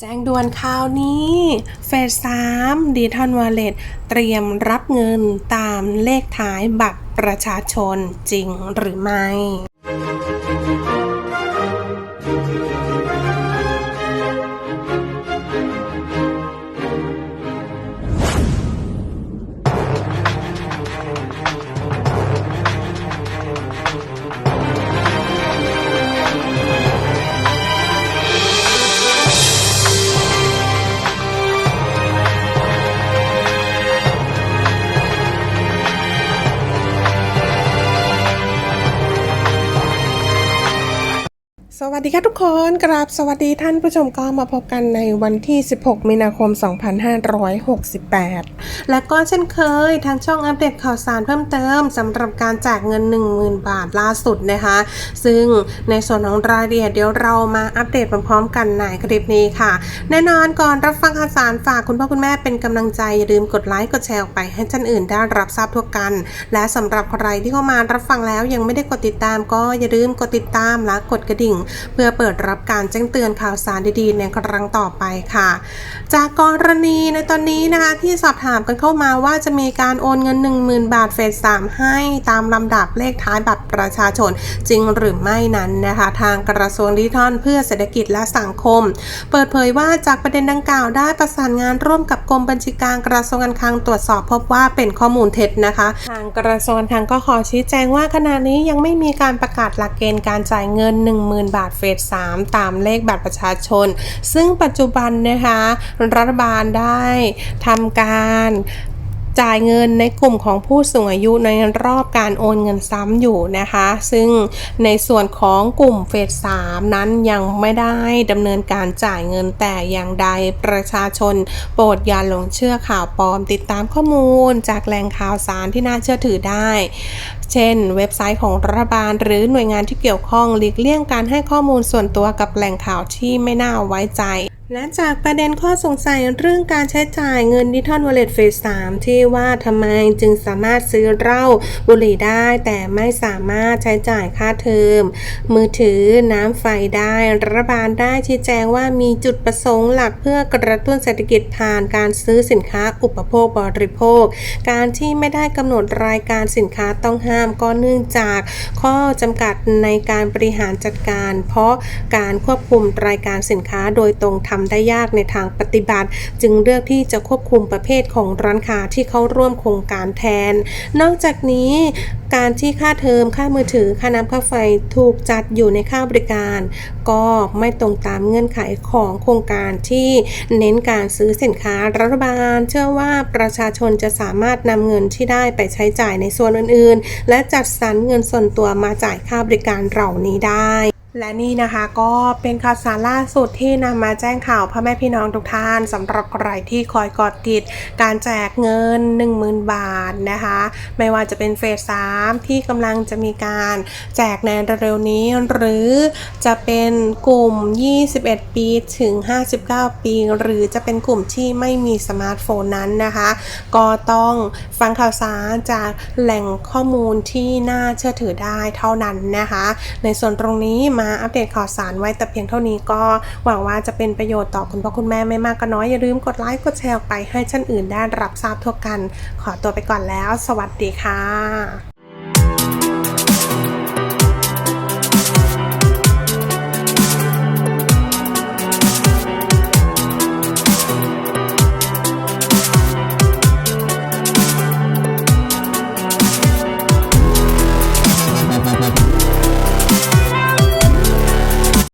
แจ้งด่วนข่าวนี้เฟสสามดีทอนวอลเล็ตเตรียมรับเงินตามเลขท้ายบัตรประชาชนจริงหรือไม่ วัสดีค่ะทุกคนกราบสวัสดีท่านผู้ชมก็มาพบกันในวันที่ 16 มีนาคม 2568 และก็เช่นเคยทางช่องอัปเดตข่าวสารเพิ่มเติมสำหรับการแจกเงิน 10,000 บาทล่าสุดนะคะ ซึ่งในส่วนของรายละเอียดเดี๋ยวเรามาอัปเดตพร้อมๆกันในคลิปนี้ค่ะ แน่นอนก่อนรับฟังข่าวสารฝากคุณพ่อคุณแม่เป็นกำลังใจอย่าลืมกดไลค์กดแชร์ออกไปให้ท่านอื่นได้รับทราบทั่วกัน และสำหรับใครที่เข้ามารับฟังแล้วยังไม่ได้กดติดตาม ก็อย่าลืมกดติดตามและกดกระดิ่งเพื่อเปิดรับการแจ้งเตือนข่าวสารดีๆ ในครั้งต่อไปค่ะ จากกรณีในตอนนี้นะคะที่สอบถามกันเข้ามาว่าจะมีการโอนเงิน 10,000 บาทเฟส3ให้ตามลำดับเลขท้ายบัตรประชาชนจริงหรือไม่นั้นนะคะ ทางกระทรวงดิจิทัลเพื่อเศรษฐกิจและสังคม เปิดเผยว่าจากประเด็นดังกล่าวได้ประสานงานร่วมกับกรมบัญชีกลางกระทรวงการคลังตรวจสอบพบว่าเป็นข้อมูลเท็จนะคะ ทางกระทรวงการคลังก็ขอชี้แจงว่าขณะนี้ยังไม่มีการประกาศหลักเกณฑ์การจ่ายเงิน 10,000 บาทเฟส 3 ตามเลขบัตรประชาชน ซึ่งปัจจุบันนะคะ รัฐบาลได้ทำการ จ่ายเงินในกลุ่มของผู้สูงอายุในรอบการโอนเงินซ้ำอยู่นะคะ ซึ่งในส่วนของกลุ่มเฟส3นั้นยังไม่ได้ดำเนินการจ่ายเงินแต่อย่างใดประชาชน โปรดอย่าหลงเชื่อข่าวปลอม ติดตามข้อมูล จากแหล่งข่าวสารที่น่าเชื่อถือได้ เช่น เว็บไซต์ของรัฐบาล หรือหน่วยงานที่เกี่ยวข้องหลีกเลี่ยงการให้ข้อมูลส่วนตัวกับแหล่งข่าวที่ไม่น่าไว้ใจและจากประเด็นข้อสงสัยเรื่องการใช้จ่ายเงินดิจิทัลวอลเล็ตเฟส3ที่ว่าทำไมจึงสามารถซื้อเหล้าบุหรี่ได้ แต่ไม่สามารถใช้จ่ายค่าเทอม มือถือน้ำไฟได้รัฐบาลได้ชี้แจงว่ามีจุดประสงค์หลักเพื่อกระตุ้นเศรษฐกิจผ่านการซื้อสินค้าอุปโภคบริโภค การที่ไม่ได้กำหนดรายการสินค้าต้องห้ามก็เนื่องจาก ข้อจำกัดในการบริหารจัดการ เพราะการควบคุมรายการสินค้าโดยตรงทำได้ยากในทางปฏิบัติ จึงเลือกที่จะควบคุมประเภทของร้านค้าที่เข้าร่วมโครงการแทน นอกจากนี้การที่ค่าเทอม ค่ามือถือ ค่าน้ำค่าไฟถูกจัดอยู่ในค่าบริการ ก็ไม่ตรงตามเงื่อนไขของโครงการที่เน้นการซื้อสินค้ารัฐบาล เชื่อว่าประชาชนจะสามารถนำเงินที่ได้ไปใช้จ่ายในส่วนอื่น ๆ และจัดสรรเงินส่วนตัวมาจ่ายค่าบริการเหล่านี้ได้ และนี่นะคะก็เป็นข่าวสารล่าสุดที่นำมาแจ้งข่าวพ่อแม่พี่น้องทุกท่านสำหรับใครที่คอยกอดติด การแจกเงิน 10,000 บาทนะคะ ไม่ว่าจะเป็นเฟส3ที่กำลังจะมีการแจกในเร็วๆนี้ หรือจะเป็นกลุ่ม 21 ปีถึง 59 ปี หรือจะเป็นกลุ่มที่ไม่มีสมาร์ทโฟนนั้นนะคะ ก็ต้องฟังข่าวสารจากแหล่งข้อมูลที่น่าเชื่อถือได้เท่านั้นนะคะ ในส่วนตรงนี้มาอัปเดตข่าวสารไว้แต่เพียงเท่านี้ก็หวังว่าจะเป็นประโยชน์ต่อคุณพ่อคุณแม่ไม่มากก็น้อย อย่าลืมกดไลค์กดแชร์ไปให้ชั้นอื่นได้รับทราบทั่วกัน ขอตัวไปก่อนแล้ว สวัสดีค่ะ